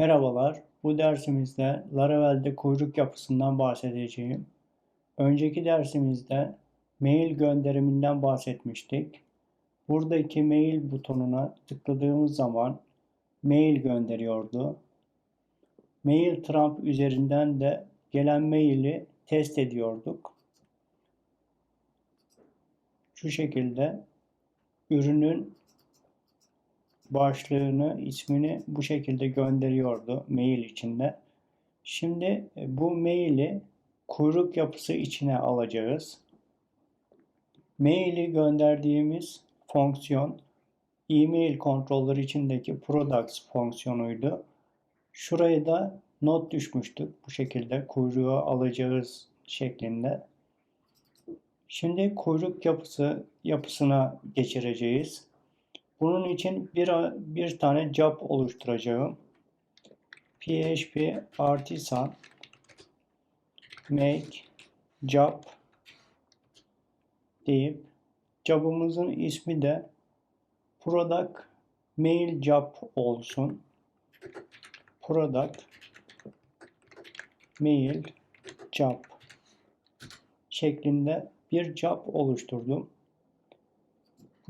Merhabalar, bu dersimizde Laravel'de kuyruk yapısından bahsedeceğim. Önceki dersimizde mail gönderiminden bahsetmiştik. Buradaki mail butonuna tıkladığımız zaman mail gönderiyordu. Mail Trump üzerinden de gelen maili test ediyorduk. Şu şekilde ürünün başlığını, ismini bu şekilde gönderiyordu mail içinde. Şimdi e, bu maili kuyruk yapısı içine alacağız. Maili gönderdiğimiz fonksiyon e-mail controller içindeki products fonksiyonuydu. Şuraya da not düşmüştük. Bu şekilde kuyruğu alacağız şeklinde. Şimdi kuyruk yapısı yapısına geçireceğiz. Bunun için bir, bir tane job oluşturacağım. PHP artisan make job deyip job'umuzun ismi de product mail job olsun. Product mail job şeklinde bir job oluşturdum.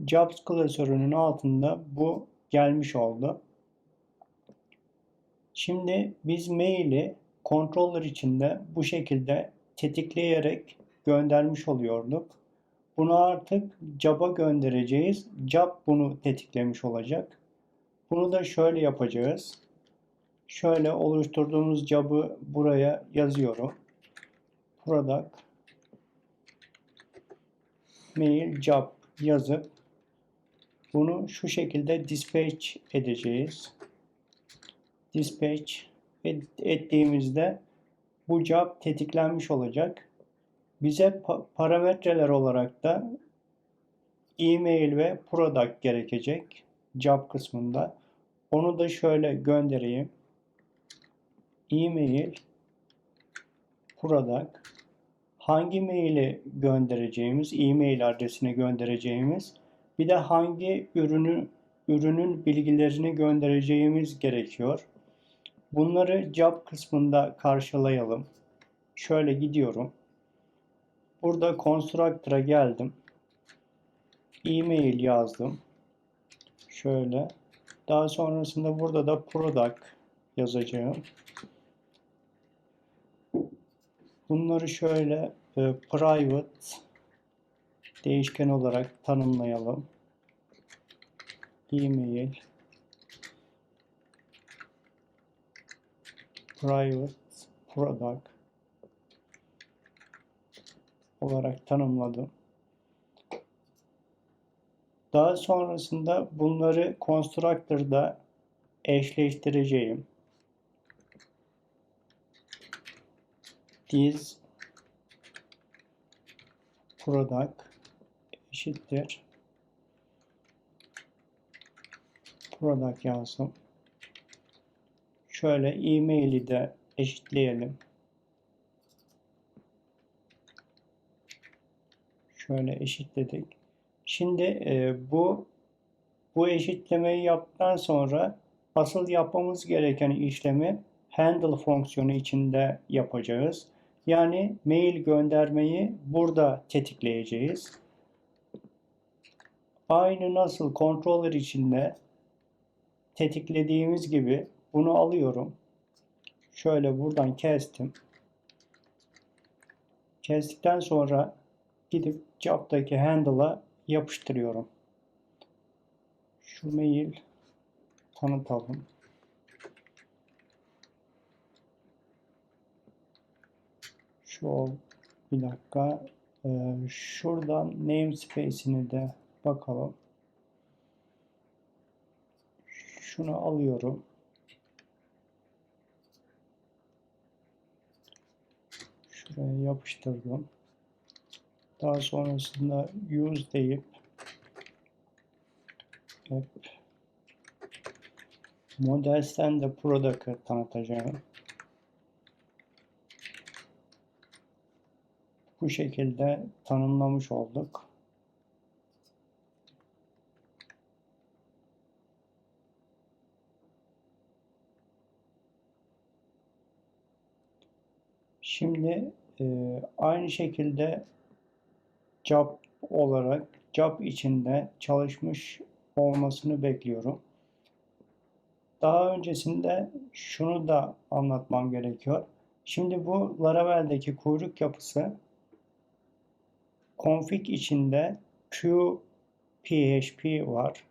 Jobs klasörünün altında bu gelmiş oldu. Şimdi biz maili controller içinde bu şekilde tetikleyerek göndermiş oluyorduk. Bunu artık job'a göndereceğiz. Job bunu tetiklemiş olacak. Bunu da şöyle yapacağız. Şöyle oluşturduğumuz job'ı buraya yazıyorum. Product mail job yazıp bunu şu şekilde dispatch edeceğiz. Dispatch ettiğimizde bu job tetiklenmiş olacak. Bize pa parametreler olarak da e-mail ve product gerekecek job kısmında. Onu da şöyle göndereyim. E-mail product hangi maili göndereceğimiz, e-mail adresine göndereceğimiz bir de hangi ürünü ürünün bilgilerini göndereceğimiz gerekiyor. Bunları job kısmında karşılayalım. Şöyle gidiyorum. Burada constructor'a geldim. E-mail yazdım. Şöyle. Daha sonrasında burada da product yazacağım. Bunları şöyle e, private değişken olarak tanımlayalım. E-mail private product olarak tanımladım. Daha sonrasında bunları constructor'da eşleştireceğim. This product eşittir product yazsın. Şöyle e-mail'i de eşitleyelim. Şöyle eşitledik. Şimdi e, bu bu eşitlemeyi yaptıktan sonra asıl yapmamız gereken işlemi handle fonksiyonu içinde yapacağız. Yani mail göndermeyi burada tetikleyeceğiz. Aynı nasıl controller içinde tetiklediğimiz gibi bunu alıyorum. Şöyle buradan kestim. Kestikten sonra gidip job'daki handle'a yapıştırıyorum. Şu mail tanıtalım. Şu. Bir dakika. Ee, şuradan namespace'ini de bakalım. Şunu alıyorum. Şuraya yapıştırdım. Daha sonrasında use deyip app models'ten de product'ı tanıtacağım. Bu şekilde tanımlamış olduk. Şimdi e, aynı şekilde job olarak job içinde çalışmış olmasını bekliyorum. Daha öncesinde şunu da anlatmam gerekiyor. Şimdi bu Laravel'deki kuyruk yapısı config içinde Q PHP var.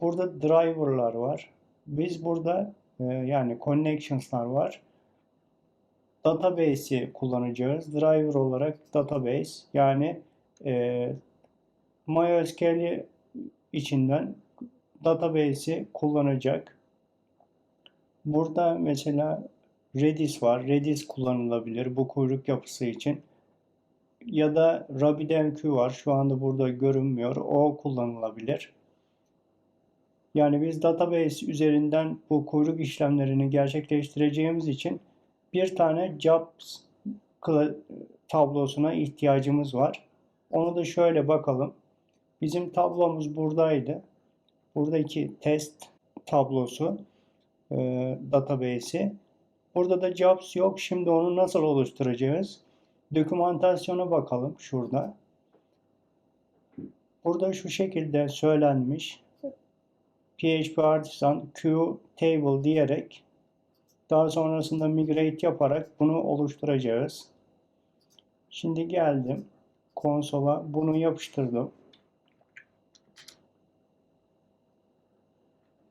Burada driver'lar var. Biz burada e, yani connections'lar var. Database'i kullanacağız. Driver olarak database yani e, MySQL içinden database'i kullanacak. Burada mesela Redis var. Redis kullanılabilir bu kuyruk yapısı için. Ya da RabbitMQ var. Şu anda burada görünmüyor. O kullanılabilir. Yani biz database üzerinden bu kuyruk işlemlerini gerçekleştireceğimiz için bir tane jobs tablosuna ihtiyacımız var. Onu da şöyle bakalım. Bizim tablomuz buradaydı. Buradaki test tablosu e, database'i. Burada da jobs yok. Şimdi onu nasıl oluşturacağız? Dokümantasyona bakalım şurada. Burada şu şekilde söylenmiş. PHP Artisan Q Table diyerek daha sonrasında migrate yaparak bunu oluşturacağız. Şimdi geldim konsola bunu yapıştırdım.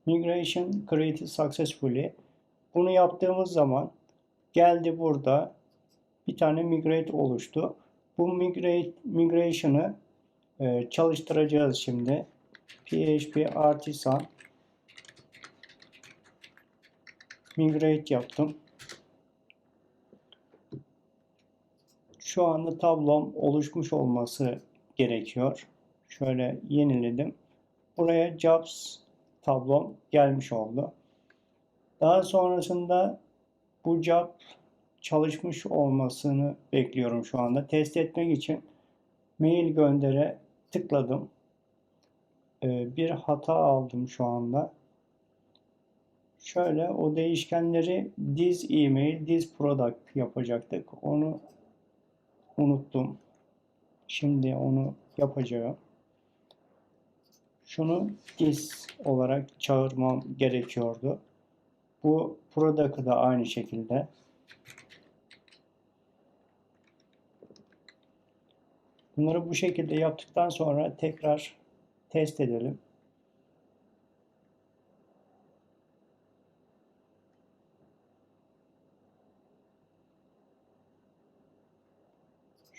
Migration created successfully. Bunu yaptığımız zaman geldi burada bir tane migrate oluştu. Bu migrate migration'ı e, çalıştıracağız şimdi. PHP artisan migrate yaptım. Şu anda tablom oluşmuş olması gerekiyor. Şöyle yeniledim. Buraya jobs tablom gelmiş oldu. Daha sonrasında bu job çalışmış olmasını bekliyorum şu anda. Test etmek için mail göndere tıkladım. Ee, bir hata aldım şu anda. Şöyle o değişkenleri this email, this product yapacaktık. Onu unuttum. Şimdi onu yapacağım. Şunu this olarak çağırmam gerekiyordu. Bu product'ı da aynı şekilde. Bunları bu şekilde yaptıktan sonra tekrar test edelim.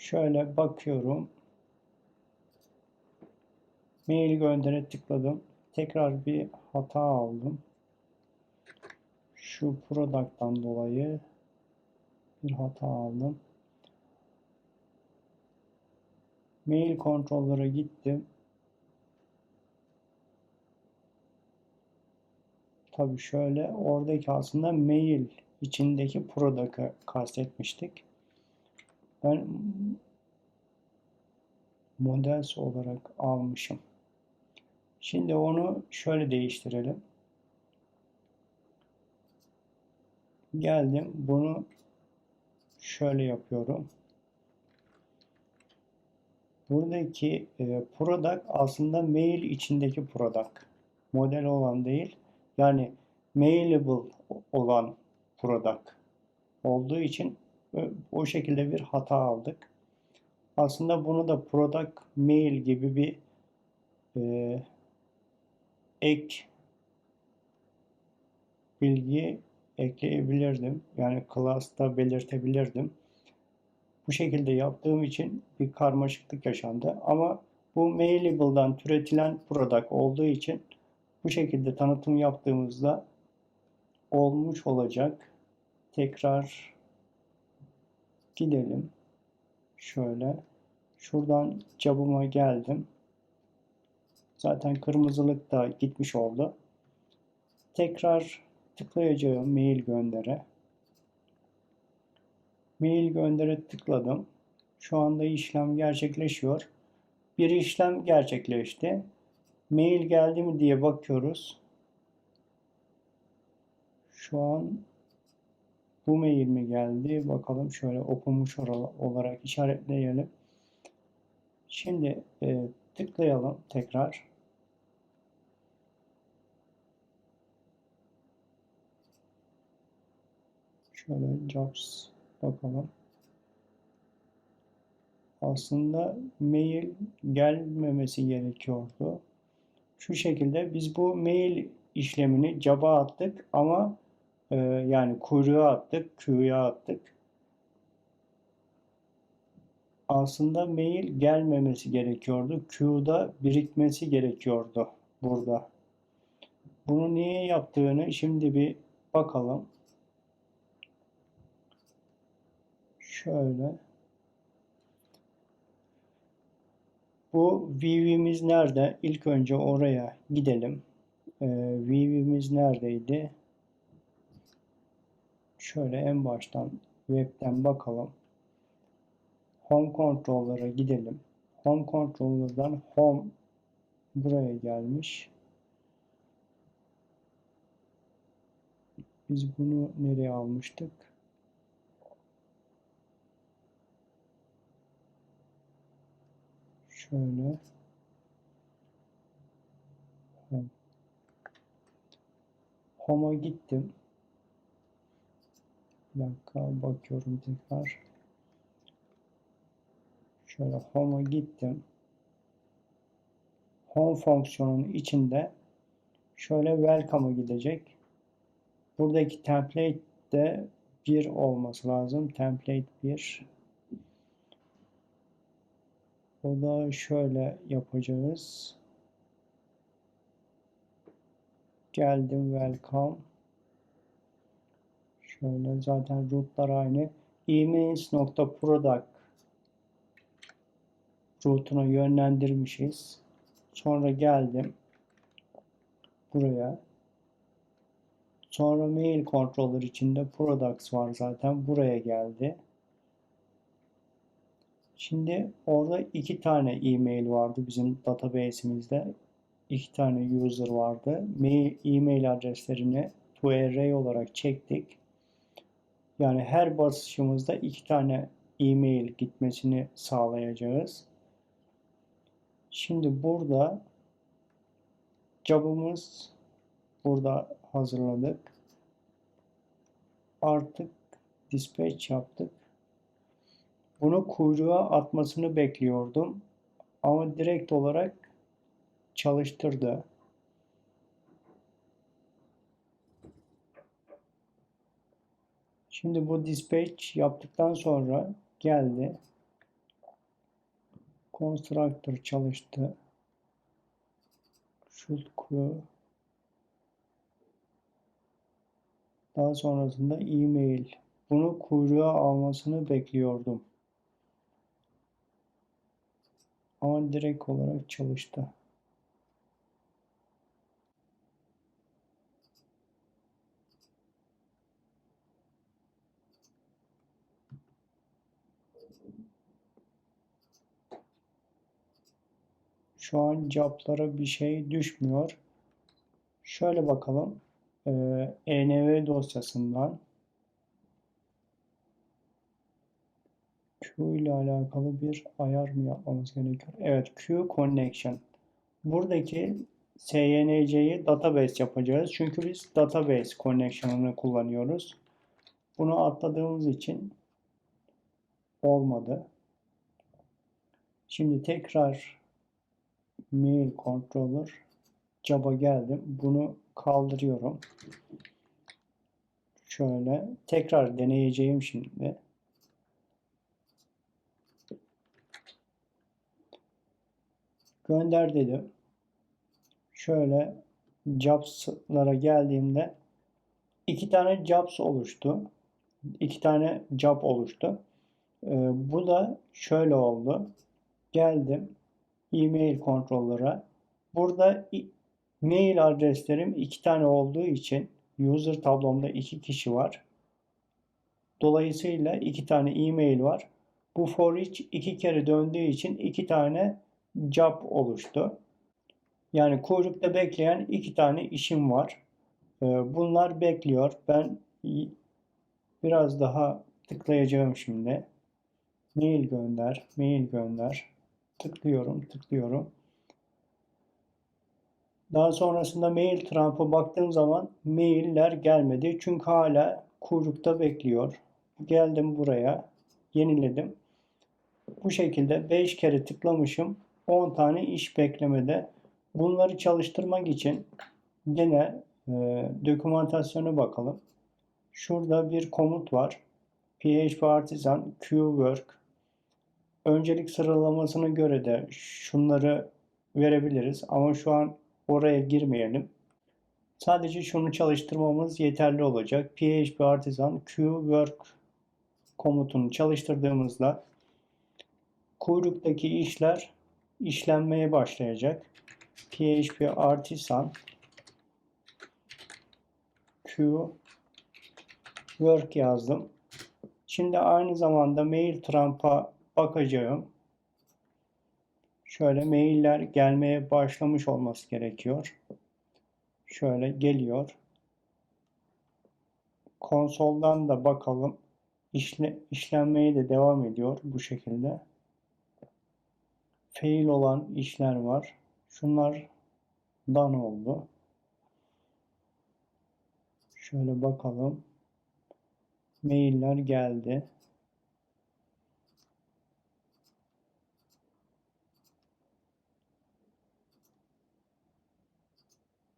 Şöyle bakıyorum. Mail göndere tıkladım. Tekrar bir hata aldım. Şu product'tan dolayı bir hata aldım. Mail kontrollere gittim. Tabii şöyle oradaki aslında mail içindeki product'ı kastetmiştik. Ben models olarak almışım. Şimdi onu şöyle değiştirelim. Geldim. Bunu şöyle yapıyorum. Buradaki e, product aslında mail içindeki product. Model olan değil. Yani mailable olan product olduğu için o şekilde bir hata aldık. Aslında bunu da product mail gibi bir e, ek bilgi ekleyebilirdim. Yani class'ta belirtebilirdim. Bu şekilde yaptığım için bir karmaşıklık yaşandı. Ama bu Mailable'dan türetilen product olduğu için bu şekilde tanıtım yaptığımızda olmuş olacak. Tekrar gidelim. Şöyle. Şuradan cabıma geldim. Zaten kırmızılık da gitmiş oldu. Tekrar tıklayacağım mail göndere. Mail göndere tıkladım. Şu anda işlem gerçekleşiyor. Bir işlem gerçekleşti. Mail geldi mi diye bakıyoruz. Şu an Bu mail mi geldi? Bakalım şöyle okunmuş olarak işaretleyelim. Şimdi e, tıklayalım tekrar. Şöyle jobs bakalım. Aslında mail gelmemesi gerekiyordu. Şu şekilde biz bu mail işlemini job'a attık ama e, yani kuyruğa attık, Q'ya attık. Aslında mail gelmemesi gerekiyordu. Q'da birikmesi gerekiyordu burada. Bunu niye yaptığını şimdi bir bakalım. Şöyle. Bu view'imiz nerede? İlk önce oraya gidelim. Ee, view'imiz neredeydi? Şöyle en baştan web'ten bakalım. Home controller'a gidelim. Home controller'dan home buraya gelmiş. Biz bunu nereye almıştık? Şöyle. Home. Home'a gittim. Bir dakika bakıyorum tekrar. Şöyle Home'a gittim. Home fonksiyonunun içinde şöyle Welcome'a gidecek. Buradaki template de 1 olması lazım. Template 1. O da şöyle yapacağız. Geldim welcome. Şöyle zaten rootlar aynı. emails.product rootuna yönlendirmişiz. Sonra geldim buraya. Sonra mail controller içinde products var zaten. Buraya geldi. Şimdi orada iki tane e-mail vardı bizim database'imizde. İki tane user vardı. Mail, e-mail adreslerini to array olarak çektik. Yani her basışımızda iki tane e-mail gitmesini sağlayacağız. Şimdi burada job'ımız burada hazırladık. Artık dispatch yaptık. Bunu kuyruğa atmasını bekliyordum. Ama direkt olarak çalıştırdı. Şimdi bu dispatch yaptıktan sonra geldi. Constructor çalıştı. Should queue. Daha sonrasında e-mail. Bunu kuyruğa almasını bekliyordum. Ama direkt olarak çalıştı. Şu an job'lara bir şey düşmüyor. Şöyle bakalım. Ee, env dosyasından Q ile alakalı bir ayar mı yapmamız gerekiyor? Evet, Q connection. Buradaki SYNC'yi database yapacağız. Çünkü biz database connection'ını kullanıyoruz. Bunu atladığımız için olmadı. Şimdi tekrar mail controller job'a geldim. Bunu kaldırıyorum. Şöyle tekrar deneyeceğim şimdi. Gönder dedim. Şöyle jobs'lara geldiğimde iki tane jobs oluştu. İki tane job oluştu. Ee, bu da şöyle oldu. Geldim e-mail kontrollere. Burada mail adreslerim iki tane olduğu için user tablomda iki kişi var. Dolayısıyla iki tane e-mail var. Bu for each iki kere döndüğü için iki tane job oluştu. Yani kuyrukta bekleyen iki tane işim var. Bunlar bekliyor. Ben Biraz daha tıklayacağım şimdi. Mail gönder, mail gönder. Tıklıyorum, tıklıyorum. Daha sonrasında mail Trump'a baktığım zaman mailler gelmedi. Çünkü hala kuyrukta bekliyor. Geldim buraya, yeniledim. Bu şekilde 5 kere tıklamışım. 10 tane iş beklemede. Bunları çalıştırmak için gene e, dokümantasyona bakalım. Şurada bir komut var. PHP Artisan Qwork. Öncelik sıralamasına göre de şunları verebiliriz ama şu an oraya girmeyelim. Sadece şunu çalıştırmamız yeterli olacak. PHP Artisan Qwork komutunu çalıştırdığımızda kuyruktaki işler işlenmeye başlayacak. PHP Artisan Q Work yazdım. Şimdi aynı zamanda Mail Trump'a bakacağım. Şöyle mailler gelmeye başlamış olması gerekiyor. Şöyle geliyor. Konsoldan da bakalım. İşle, işlenmeye de devam ediyor bu şekilde. Fail olan işler var. Şunlar done oldu. Şöyle bakalım. Mailler geldi.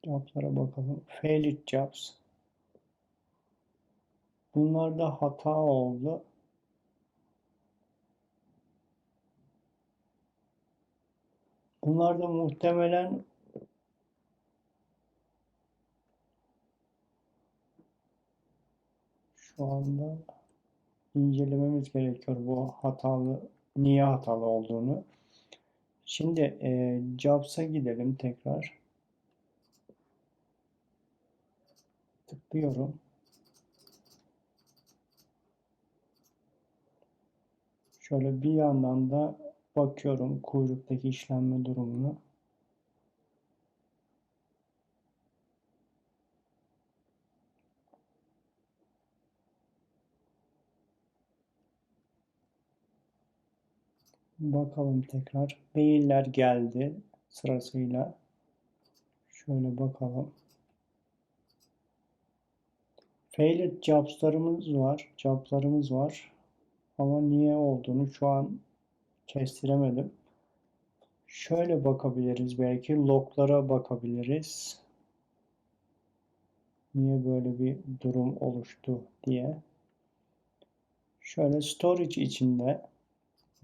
Jobs'lara bakalım. Failed jobs. Bunlarda hata oldu. Bunlarda muhtemelen şu anda incelememiz gerekiyor bu hatalı niye hatalı olduğunu. Şimdi e, Jobs'a gidelim tekrar. Tıklıyorum. Şöyle bir yandan da bakıyorum kuyruktaki işlenme durumunu. Bakalım tekrar. Mailler geldi sırasıyla. Şöyle bakalım. Failed jobs'larımız var. Jobs'larımız var. Ama niye olduğunu şu an kestiremedim. Şöyle bakabiliriz belki. Log'lara bakabiliriz. Niye böyle bir durum oluştu diye. Şöyle storage içinde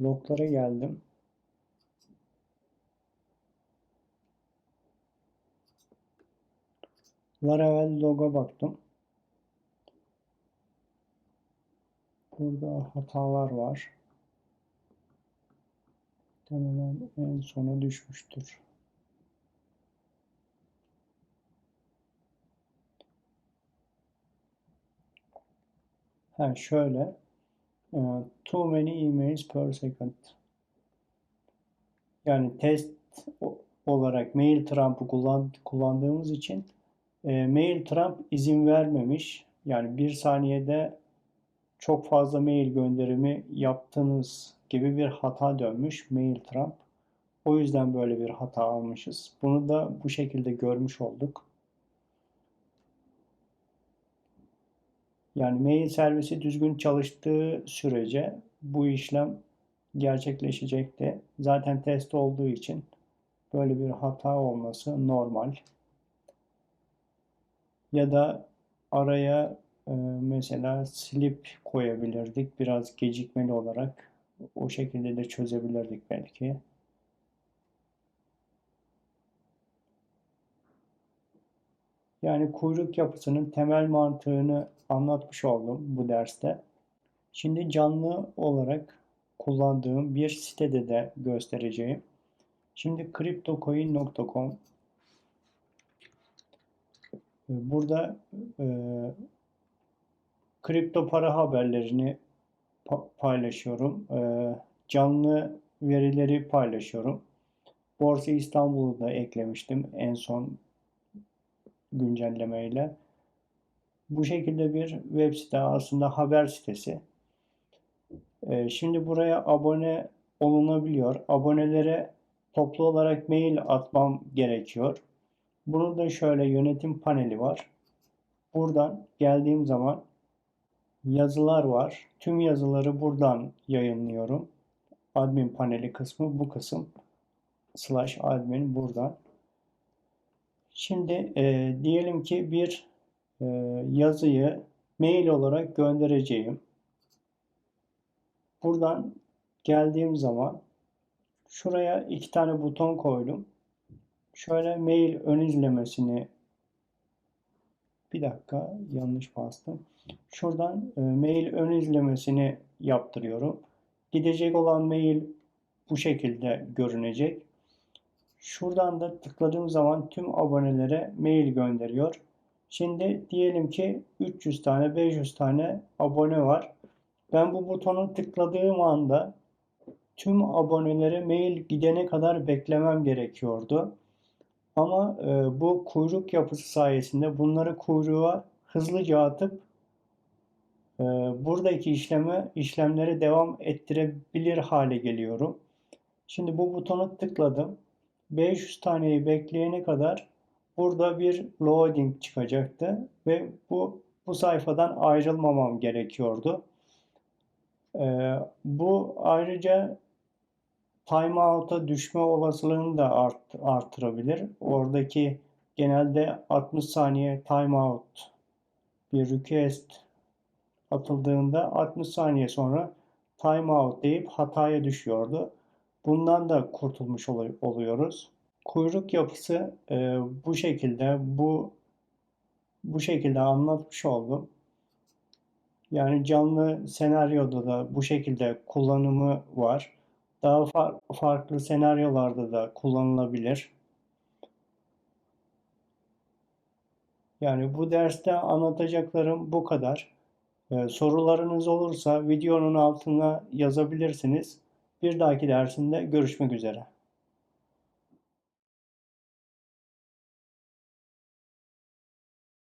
log'lara geldim. Laravel log'a baktım. Burada hatalar var. Muhtemelen en sona düşmüştür. Ha şöyle. e, Too many emails per second. Yani test olarak mail trump'ı kullan, kullandığımız için e, mail trump izin vermemiş. Yani bir saniyede çok fazla mail gönderimi yaptığınız gibi bir hata dönmüş mail trump. O yüzden böyle bir hata almışız. Bunu da bu şekilde görmüş olduk. Yani mail servisi düzgün çalıştığı sürece bu işlem gerçekleşecekti. Zaten test olduğu için böyle bir hata olması normal. Ya da araya mesela slip koyabilirdik biraz gecikmeli olarak. O şekilde de çözebilirdik belki. Yani kuyruk yapısının temel mantığını anlatmış oldum bu derste. Şimdi canlı olarak kullandığım bir sitede de göstereceğim. Şimdi cryptocoin.com Burada e, kripto para haberlerini pa- paylaşıyorum. E, canlı verileri paylaşıyorum. Borsa İstanbul'u da eklemiştim en son güncellemeyle. Bu şekilde bir web site aslında haber sitesi. Ee, Şimdi buraya abone olunabiliyor. Abonelere toplu olarak mail atmam gerekiyor. Bunun da şöyle yönetim paneli var. Buradan geldiğim zaman yazılar var. Tüm yazıları buradan yayınlıyorum. Admin paneli kısmı bu kısım. Slash admin buradan. Şimdi e, diyelim ki bir e, yazıyı mail olarak göndereceğim. Buradan geldiğim zaman şuraya iki tane buton koydum. Şöyle mail ön izlemesini bir dakika yanlış bastım. Şuradan e, mail ön izlemesini yaptırıyorum. Gidecek olan mail bu şekilde görünecek. Şuradan da tıkladığım zaman tüm abonelere mail gönderiyor. Şimdi diyelim ki 300 tane 500 tane abone var. Ben bu butonu tıkladığım anda tüm abonelere mail gidene kadar beklemem gerekiyordu. Ama e, bu kuyruk yapısı sayesinde bunları kuyruğa hızlıca atıp e, buradaki işleme işlemleri devam ettirebilir hale geliyorum. Şimdi bu butonu tıkladım. 500 taneyi bekleyene kadar burada bir loading çıkacaktı ve bu bu sayfadan ayrılmamam gerekiyordu. Ee, bu ayrıca timeout'a düşme olasılığını da art, artırabilir. Oradaki genelde 60 saniye timeout bir request atıldığında 60 saniye sonra timeout deyip hataya düşüyordu. Bundan da kurtulmuş olu- oluyoruz. Kuyruk yapısı e, bu şekilde bu bu şekilde anlatmış oldum. Yani canlı senaryoda da bu şekilde kullanımı var. Daha far- farklı senaryolarda da kullanılabilir. Yani bu derste anlatacaklarım bu kadar. Ee, sorularınız olursa videonun altına yazabilirsiniz. Bir dahaki dersinde görüşmek üzere.